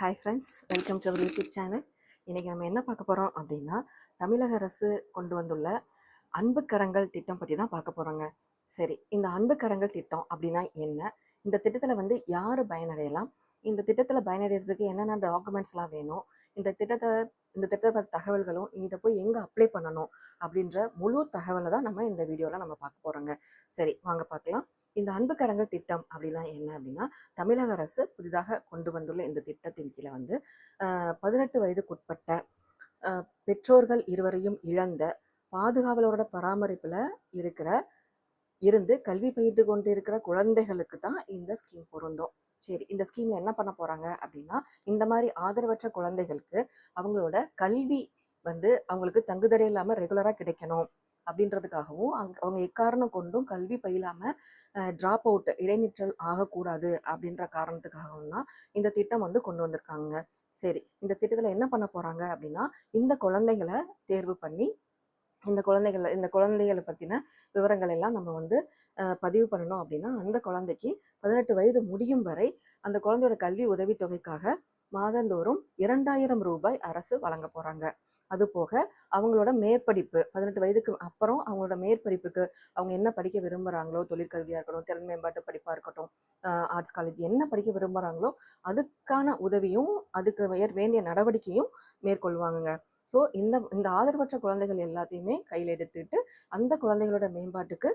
Hi friends welcome to our YouTube channel இன்றைக்கி நம்ம என்ன பார்க்க போகிறோம் அப்படின்னா தமிழக அரசு கொண்டு வந்துள்ள அன்பு கரங்கள் திட்டம் பற்றி தான் பார்க்க போகிறோங்க சரி இந்த அன்பு கரங்கள் திட்டம் அப்படின்னா என்ன? இந்த திட்டத்தில் வந்து யார் பயனடையலாம்? இந்த திட்டத்தில் பயனடைகிறதுக்கு என்னென்ன டாக்குமெண்ட்ஸ்லாம் வேணும்? இந்த திட்டத்தை இந்த திட்டத்தை தகவல்களும் இதை போய் எங்கே அப்ளை பண்ணணும்? அப்படின்ற முழு தகவலை தான் நம்ம இந்த வீடியோவில் நம்ம பார்க்க போகிறோங்க சரி வாங்க பார்க்கலாம். இந்த அன்பு கரங்கள் திட்டம் அப்படின்னா என்ன அப்படின்னா தமிழக அரசு புதிதாக கொண்டு வந்துள்ள இந்த திட்டத்தின் கீழே வந்து பதினெட்டு வயதுக்குட்பட்ட பெற்றோர்கள் இருவரையும் இழந்த பாதுகாவலரோட பராமரிப்பில் இருக்கிற இருந்து கல்வி பயின்று கொண்டிருக்கிற குழந்தைகளுக்கு தான் இந்த ஸ்கீம் பொருந்தும். சரி இந்த ஸ்கீம்ல என்ன பண்ண போறாங்க அப்படின்னா இந்த மாதிரி ஆதரவற்ற குழந்தைகளுக்கு அவங்களோட கல்வி வந்து அவங்களுக்கு தங்குதடை இல்லாமல் ரெகுலராக கிடைக்கணும். அப்படின்றதுக்காகவும் அங் அவங்க எக்காரணம் கொண்டும் கல்வி பயிலாமல் ட்ராப் அவுட் இடைநிற்றல் ஆகக்கூடாது அப்படின்ற காரணத்துக்காகவும் தான் இந்த திட்டம் வந்து கொண்டு வந்திருக்காங்க. சரி இந்த திட்டத்தில் என்ன பண்ண போகிறாங்க அப்படின்னா இந்த குழந்தைகளை தேர்வு பண்ணி இந்த குழந்தைகளை இந்த குழந்தைகளை பற்றின விவரங்கள் எல்லாம் நம்ம வந்து பதிவு பண்ணணும் அப்படின்னா அந்த குழந்தைக்கு பதினெட்டு வயது முடியும் வரை அந்த குழந்தையோட கல்வி உதவித்தொகைக்காக மாதந்தோறும் இரண்டாயிரம் ரூபாய் அரசு வழங்க போறாங்க. அது போக அவங்களோட மேற்படிப்பு பதினெட்டு வயதுக்கு அப்புறம் அவங்களோட மேற்படிப்புக்கு அவங்க என்ன படிக்க விரும்புகிறாங்களோ தொழிற்கல்வியாக இருக்கட்டும் திறன் மேம்பாட்டு படிப்பாக இருக்கட்டும் ஆர்ட்ஸ் காலேஜ் என்ன படிக்க விரும்புகிறாங்களோ அதுக்கான உதவியும் அதுக்கு வேண்டிய நடவடிக்கையும் மேற்கொள்வாங்க ஸோ இந்த இந்த ஆதரவற்ற குழந்தைகள் எல்லாத்தையுமே கையில் எடுத்துட்டு அந்த குழந்தைகளோட மேம்பாட்டுக்கு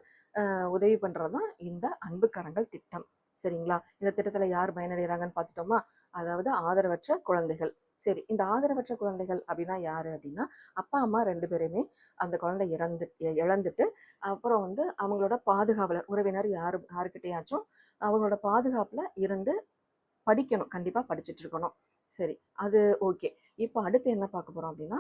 உதவி பண்ணுறது தான் இந்த அன்புக்கரங்கள் திட்டம். சரிங்களா? இந்த திட்டத்தில் யார் பயனடைகிறாங்கன்னு பார்த்துட்டோமா? அதாவது ஆதரவற்ற குழந்தைகள். சரி இந்த ஆதரவற்ற குழந்தைகள் அப்படின்னா யார் அப்படின்னா அப்பா அம்மா ரெண்டு பேருமே அந்த குழந்தை இறந்து இழந்துட்டு அப்புறம் வந்து அவங்களோட பாதுகாவலர் உறவினர் யார் யாருக்கிட்டையாச்சும் அவங்களோட பாதுகாப்பில் இருந்து படிக்கணும். கண்டிப்பாக படிச்சுட்டு இருக்கணும். சரி அது ஓகே. இப்போ அடுத்து என்ன பார்க்க போகிறோம் அப்படின்னா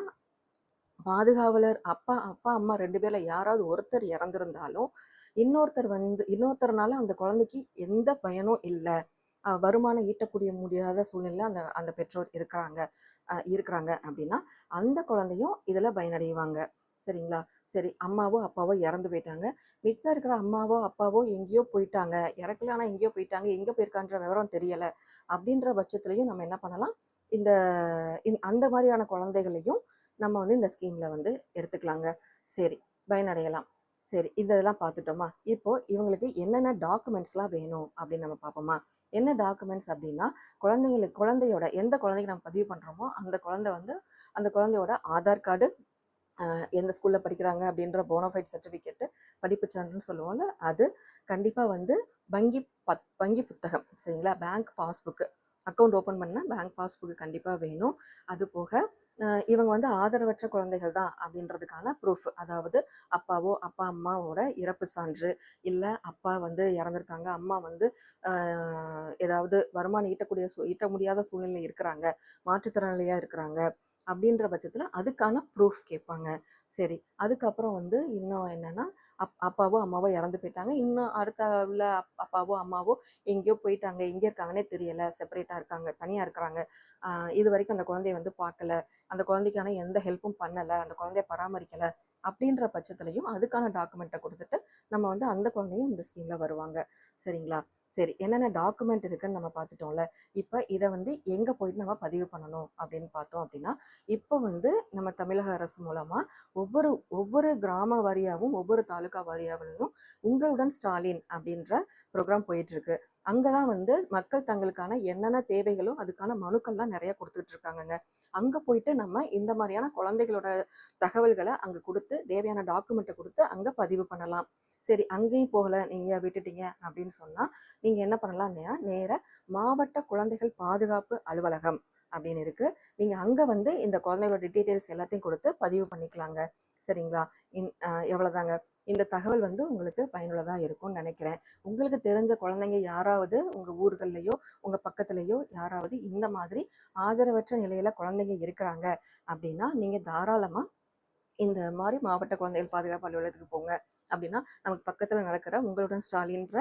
பாதுகாவலர் அப்பா அப்பா அம்மா ரெண்டு பேரில் யாராவது ஒருத்தர் இறந்துருந்தாலும் இன்னொருத்தர் வந்து இன்னொருத்தர்னால அந்த குழந்தைக்கு எந்த பயனும் இல்லை. வருமானம் ஈட்டக்கூடிய முடியாத சூழ்நிலை அந்த அந்த பெற்றோர் இருக்கிறாங்க. இருக்கிறாங்க அப்படின்னா அந்த குழந்தையும் இதில் பயனடைவாங்க. சரிங்களா? சரி அம்மாவோ அப்பாவோ இறந்து போயிட்டாங்க. மிச்சம் இருக்கிற அம்மாவோ அப்பாவோ எங்கேயோ போயிட்டாங்க. இறக்கல ஆனால் எங்கேயோ போயிட்டாங்க. எங்கே போயிருக்கான்ற விவரம் தெரியலை. அப்படின்ற பட்சத்துலையும் நம்ம என்ன பண்ணலாம்? இந்த அந்த மாதிரியான குழந்தைகளையும் நம்ம வந்து இந்த ஸ்கீமில் வந்து எடுத்துக்கலாங்க. சரி பயனடையலாம். சரி இதெல்லாம் பார்த்துட்டோமா? இப்போ இவங்களுக்கு என்னென்ன டாக்குமெண்ட்ஸ்லாம் வேணும் அப்படின்னு நம்ம பார்ப்போமா? என்ன டாக்குமெண்ட்ஸ் அப்படின்னா குழந்தைங்களுக்கு குழந்தையோட எந்த குழந்தைக்கு நம்ம பதிவு பண்ணுறோமோ அந்த குழந்தை வந்து அந்த குழந்தையோட ஆதார் கார்டு எந்த ஸ்கூலில் படிக்கிறாங்க அப்படின்ற போனோஃபைட் சர்டிஃபிகேட்டு படிப்பு சான்றுன்னு சொல்லுவோம்ல அது கண்டிப்பாக வந்து வங்கி பத் வங்கி புத்தகம் சரிங்களா? பேங்க் பாஸ்புக்கு அக்கௌண்ட் ஓப்பன் பண்ணால் பேங்க் பாஸ்புக்கு கண்டிப்பாக வேணும். அது போக இவங்க வந்து ஆதரவற்ற குழந்தைகள் தான் அப்படின்றதுக்கான ப்ரூஃப் அதாவது அப்பாவோ அப்பா அம்மாவோட இறப்பு சான்று. இல்லை அப்பா வந்து இறந்துருக்காங்க அம்மா வந்து ஆஹ் ஏதாவது வருமானம் ஈட்டக்கூடிய சூ ஈட்ட முடியாத சூழ்நிலை இருக்கிறாங்க மாற்றுத்திறனாளியாக இருக்கிறாங்க. அப்படின்ற பட்சத்தில் அதுக்கான ப்ரூஃப் கேட்பாங்க. சரி அதுக்கப்புறம் வந்து இன்னும் என்னன்னா அப் அப்பாவோ அம்மாவோ இறந்து போயிட்டாங்க. இன்னும் அடுத்த உள்ள அப்- அப்பாவோ அம்மாவோ எங்கேயோ போயிட்டாங்க. எங்கே இருக்காங்கன்னே தெரியலை. செப்பரேட்டாக இருக்காங்க தனியாக இருக்கிறாங்க. இது வரைக்கும் அந்த குழந்தைய வந்து பார்க்கல. அந்த குழந்தைக்கான எந்த ஹெல்ப்பும் பண்ணலை. அந்த குழந்தைய பராமரிக்கலை அப்படின்ற பட்சத்துலையும் அதுக்கான டாக்குமெண்ட்டை கொடுத்துட்டு நம்ம வந்து அந்த குழந்தையும் இந்த ஸ்கீமில் வருவாங்க. சரிங்களா? சரி என்னென்ன டாக்குமெண்ட் இருக்குன்னு நம்ம பார்த்துட்டோம்ல இப்போ இதை வந்து எங்கே போயிட்டு நம்ம பதிவு பண்ணணும் அப்படின்னு பார்த்தோம் அப்படின்னா இப்போ வந்து நம்ம தமிழக அரசு மூலமாக ஒவ்வொரு ஒவ்வொரு கிராம வாரியாகவும் ஒவ்வொரு தாலுகா வாரியாகவும் உங்களுடன் ஸ்டாலின் அப்படின்ற ப்ரோக்ராம் போயிட்டுருக்கு அங்கே தான் வந்து மக்கள் தங்களுக்கான என்னென்ன தேவைகளோ அதுக்கான மனுக்கள்லாம் நிறைய கொடுத்துட்டு இருக்காங்கங்க. அங்கே போயிட்டு நம்ம இந்த மாதிரியான குழந்தைகளோட தகவல்களை அங்கே கொடுத்து தேவையான டாக்குமெண்ட்டை கொடுத்து அங்கே பதிவு பண்ணலாம். சரி அங்கேயும் போகலை நீங்கள் விட்டுட்டீங்க அப்படின்னு சொன்னால் நீங்கள் என்ன பண்ணலாம்னா நேர மாவட்ட குழந்தைகள் பாதுகாப்பு அலுவலகம் அப்படின்னு இருக்கு. நீங்கள் அங்கே வந்து இந்த குழந்தைகளோட டீட்டெயில்ஸ் எல்லாத்தையும் கொடுத்து பதிவு பண்ணிக்கலாங்க. சரிங்களா? இன் எவ்வளோதாங்க இந்த தகவல் வந்து உங்களுக்கு பயனுள்ளதாக இருக்கும்னு நினைக்கிறேன். உங்களுக்கு தெரிஞ்ச குழந்தைங்க யாராவது உங்கள் ஊர்கள்லையோ உங்கள் பக்கத்துலேயோ யாராவது இந்த மாதிரி ஆதரவற்ற நிலையில் குழந்தைங்க இருக்கிறாங்க அப்படின்னா நீங்கள் தாராளமாக இந்த மாதிரி மாவட்ட குழந்தைகள் பாதுகாப்பு அலுவலகத்துக்கு போங்க. அப்படின்னா நமக்கு பக்கத்தில் நடக்கிற உங்களுடன் ஸ்டாலின்ற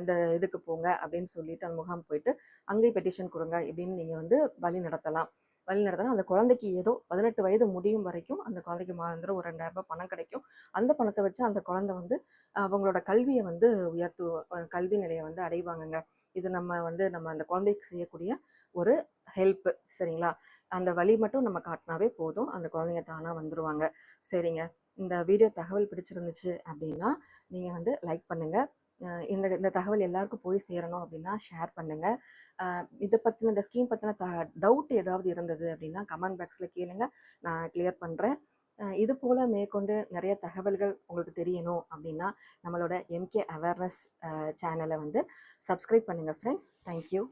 இந்த இதுக்கு போங்க அப்படின்னு சொல்லிட்டு அந்த முகாம் போயிட்டு அங்கேயும் பெட்டிஷன் கொடுங்க. இப்படின்னு நீங்கள் வந்து வழி நடத்தலாம். வழி நடத்தினா அந்த குழந்தைக்கு ஏதோ பதினெட்டு வயது முடியும் வரைக்கும் அந்த குழந்தைக்கு மாதந்திரம் ஒரு ரெண்டாயிரம் ரூபாய் பணம் கிடைக்கும். அந்த பணத்தை வச்சு அந்த குழந்தை வந்து அவங்களோட கல்வியை வந்து உயர்த்து கல்வி நிலையை வந்து அடைவாங்கங்க. இது நம்ம வந்து நம்ம அந்த குழந்தைக்கு செய்யக்கூடிய ஒரு ஹெல்ப் சரிங்களா? அந்த வழி மட்டும் நம்ம காட்டினாவே போதும். அந்த குழந்தைங்க தானாக வந்துருவாங்க. சரிங்க. இந்த வீடியோ தகவல் பிடிச்சிருந்துச்சு அப்படின்னா நீங்கள் வந்து லைக் பண்ணுங்கள் இந்த இந்த தகவல் எல்லாருக்கும் போய் சேரணும் அப்படின்னா ஷேர் பண்ணுங்கள் இதை பற்றின இந்த ஸ்கீம் பற்றின த டவுட் ஏதாவது இருந்தது அப்படின்னா கமெண்ட் பாக்ஸில் கேளுங்க. நான் கிளியர் பண்ணுறேன் இது போல் மேற்கொண்டு நிறைய தகவல்கள் உங்களுக்கு தெரியணும் அப்படின்னா நம்மளோட எம்கே அவேர்னஸ் சேனலை வந்து சப்ஸ்கிரைப் பண்ணுங்கள் ஃப்ரெண்ட்ஸ் தேங்க்யூ